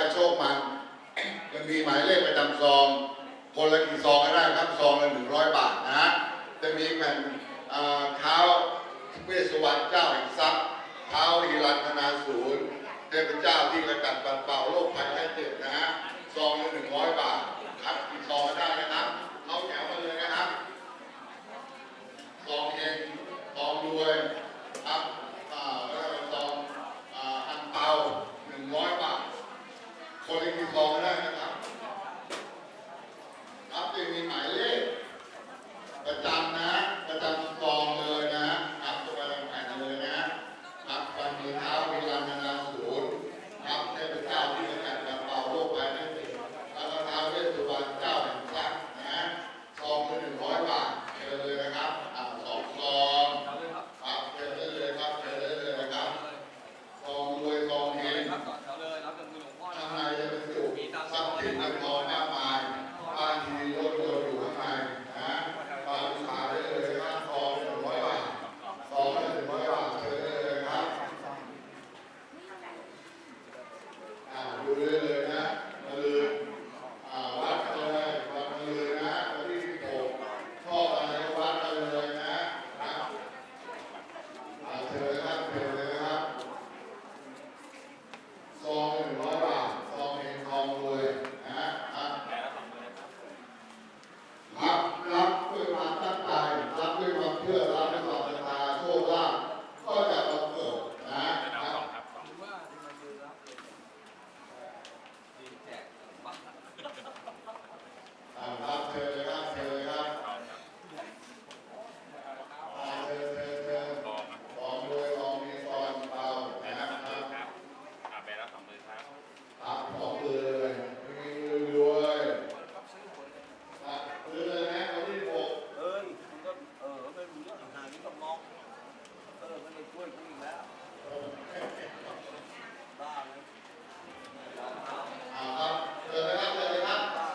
ได้โชคมันยังมีหมายเลขไปตะจำซอง คนละกี่ซองก็ได้ครับซองละหนึ่งร้อยบาทนะ จะมีแผ่นเท้าเวสสวรรค์เจ้าแห่งทรัพย์เท้าฮิรันธนาศูนย์เทพเจ้าที่กระจัดปัดเป่าโรคภัยแค่เจ็บนะฮะซองละหนึ่งร้อยบาท